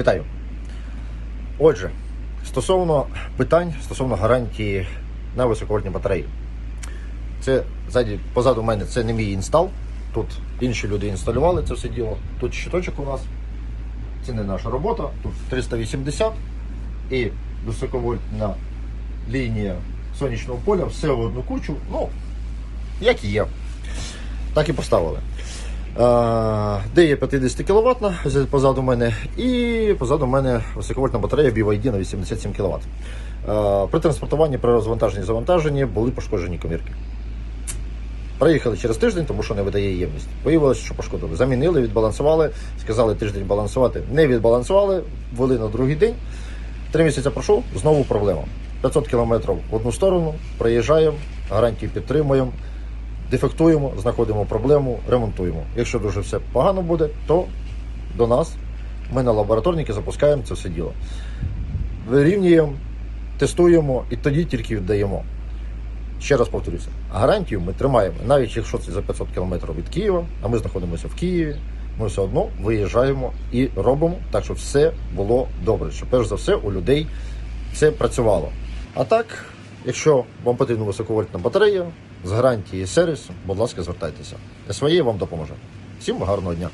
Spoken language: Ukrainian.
Вітаю. Отже, стосовно питань, стосовно гарантії на високовольтні батареї. Це ззаді, позаду мене це не мій інстал. Тут інші люди інсталювали це все діло. Тут щиточок у нас. Це не наша робота. Тут 380 і високовольтна лінія сонячного поля, все в одну кучу. Ну, як і є. Так і поставили. Е, Де є 50 кВт позаду мене, і позаду мене високовольтна батарея BYD на 87 кВт. Е, При транспортуванні, при розвантаженні завантаженні були пошкоджені комірки. Приїхали через тиждень, тому що не видає ємність. Виявилося, що пошкодили. Замінили, відбалансували, сказали тиждень балансувати. Не відбалансували, ввели на другий день. Три місяці пройшов, знову проблема. 500 кілометрів в одну сторону, приїжджаємо, гарантію підтримуємо, дефектуємо, знаходимо проблему, ремонтуємо. Якщо дуже все погано буде, то до нас ми на лабораторники запускаємо це все діло. Вирівнюємо, тестуємо і тоді тільки віддаємо. Ще раз повторюся, гарантію ми тримаємо, навіть якщо це за 500 кілометрів від Києва, а ми знаходимося в Києві, ми все одно виїжджаємо і робимо так, щоб все було добре. Щоб перш за все у людей це працювало. А так, якщо вам потрібна високовольтна батарея з гарантії сервісу, будь ласка, звертайтеся. СВЄ вам допоможе. Всім гарного дня!